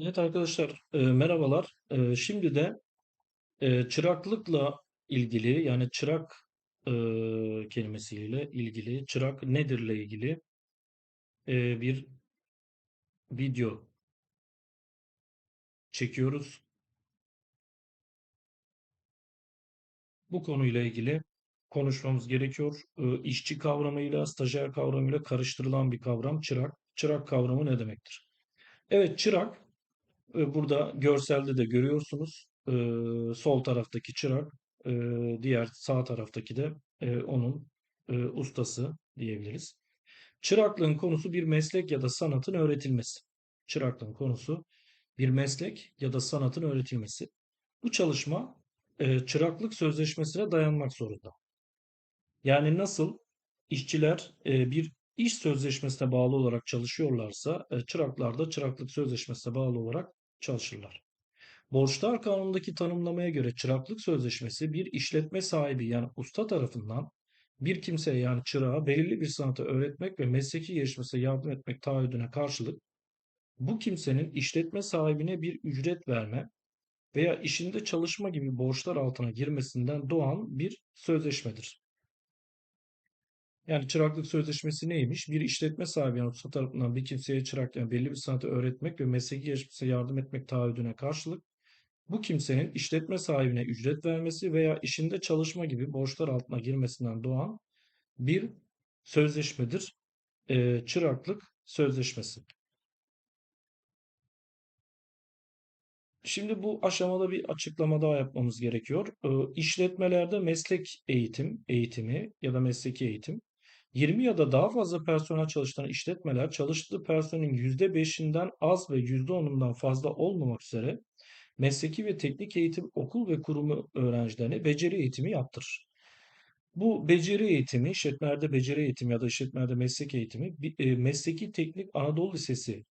Evet arkadaşlar, e, merhabalar. E, şimdi de e, çıraklıkla ilgili yani çırak e, kelimesiyle ilgili, çırak nedirle ilgili e, bir video çekiyoruz. Bu konuyla ilgili konuşmamız gerekiyor. E, işçi kavramıyla, stajyer kavramıyla karıştırılan bir kavram çırak. Çırak kavramı ne demektir? Evet, çırak Burada görselde de görüyorsunuz. Sol taraftaki çırak, diğer sağ taraftaki de onun ustası diyebiliriz. Çıraklığın konusu bir meslek ya da sanatın öğretilmesi. Çıraklığın konusu bir meslek ya da sanatın öğretilmesi. Bu çalışma çıraklık sözleşmesine dayanmak zorunda. Yani nasıl işçiler bir iş sözleşmesine bağlı olarak çalışıyorlarsa çıraklar da çıraklık sözleşmesine bağlı olarak çalışırlar. Borçlar Kanunu'ndaki tanımlamaya göre çıraklık sözleşmesi bir işletme sahibi yani usta tarafından bir kimseye yani çırağa belirli bir sanatı öğretmek ve mesleki gelişmesine yardım etmek taahhüdüne karşılık bu kimsenin işletme sahibine bir ücret verme veya işinde çalışma gibi borçlar altına girmesinden doğan bir sözleşmedir. Yani çıraklık sözleşmesi neymiş? Bir işletme sahibi yani usta tarafından bir kimseye çırak yani belli bir sanatı öğretmek ve mesleki gelişmesine yardım etmek taahhüdüne karşılık bu kimsenin işletme sahibine ücret vermesi veya işinde çalışma gibi borçlar altına girmesinden doğan bir sözleşmedir. Ee, çıraklık sözleşmesi. Şimdi bu aşamada bir açıklama daha yapmamız gerekiyor. Ee, işletmelerde meslek eğitim, eğitimi ya da mesleki eğitim 20 ya da daha fazla personel çalıştıran işletmeler çalıştığı personelin %5'inden az ve %10'undan fazla olmamak üzere mesleki ve teknik eğitim okul ve kurumu öğrencilerine beceri eğitimi yaptırır. Bu beceri eğitimi, işletmelerde beceri eğitimi ya da işletmelerde meslek eğitimi e, Mesleki Teknik Anadolu Lisesi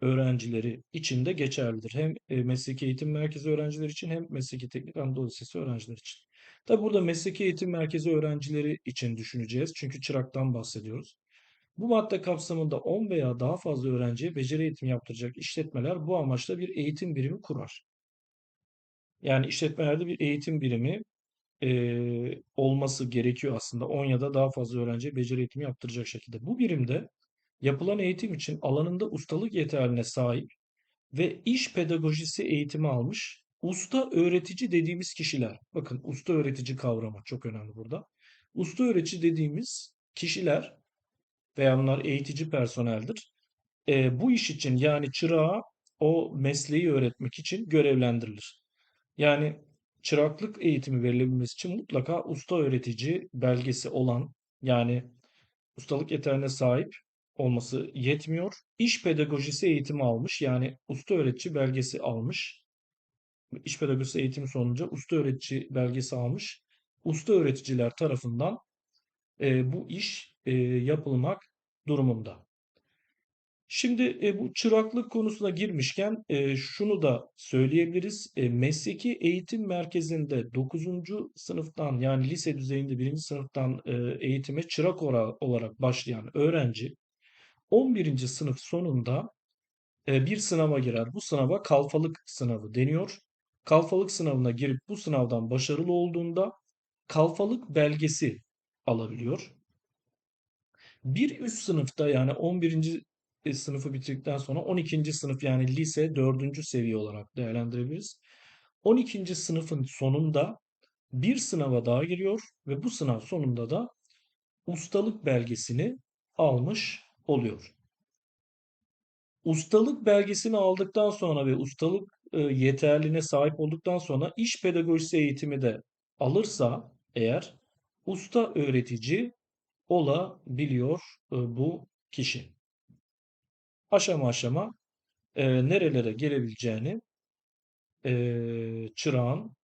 öğrencileri için de geçerlidir. Hem e, mesleki eğitim merkezi öğrencileri için hem mesleki teknik Anadolu Lisesi öğrencileri için. Tabi burada mesleki eğitim merkezi öğrencileri için düşüneceğiz. Çünkü çıraktan bahsediyoruz. Bu madde kapsamında 10 veya daha fazla öğrenciye beceri eğitimi yaptıracak işletmeler bu amaçla bir eğitim birimi kurar. Yani işletmelerde bir eğitim birimi e, olması gerekiyor aslında. 10 ya da daha fazla öğrenciye beceri eğitimi yaptıracak şekilde. Bu birimde yapılan eğitim için alanında ustalık yeterliğine sahip ve iş pedagojisi eğitimi almış usta öğretici dediğimiz kişiler. Bakın usta öğretici kavramı çok önemli burada. Usta öğretici dediğimiz kişiler veya bunlar eğitici personeldir. E, bu iş için yani çırağa o mesleği öğretmek için görevlendirilir. Yani çıraklık eğitimi verilebilmesi için mutlaka usta öğretici belgesi olan yani ustalık yeterine sahip olması yetmiyor. İş pedagojisi eğitimi almış yani usta öğretici belgesi almış. İş pedagojisi eğitimi sonucu usta öğretici belgesi almış. Usta öğreticiler tarafından e, bu iş e, yapılmak durumunda. Şimdi e, bu çıraklık konusuna girmişken e, şunu da söyleyebiliriz. E, mesleki eğitim merkezinde 9. sınıftan yani lise düzeyinde 1. sınıftan e, eğitime çırak olarak başlayan öğrenci 11. sınıf sonunda e, bir sınava girer. Bu sınava kalfalık sınavı deniyor. Kalfalık sınavına girip bu sınavdan başarılı olduğunda kalfalık belgesi alabiliyor. Bir üst sınıfta yani 11 sınıfı bitirdikten sonra 12. sınıf yani lise 4. seviye olarak değerlendirebiliriz. 12. sınıfın sonunda bir sınava daha giriyor ve bu sınav sonunda da ustalık belgesini almış oluyor. Ustalık belgesini aldıktan sonra ve ustalık e, yeterliğine sahip olduktan sonra iş pedagojisi eğitimi de alırsa eğer usta öğretici olabiliyor e, bu kişi aşama aşama e, nerelere gelebileceğini e, çırağın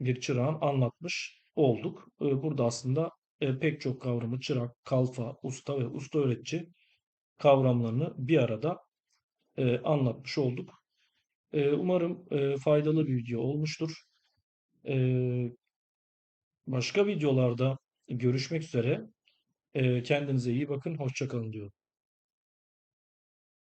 bir çırağın anlatmış olduk. E, burada aslında e, pek çok kavramı çırak, kalfa, usta ve usta öğretici kavramlarını bir arada e, anlatmış olduk. E, umarım e, faydalı bir video olmuştur. E, başka videolarda görüşmek üzere. E, kendinize iyi bakın. Hoşçakalın diyorum.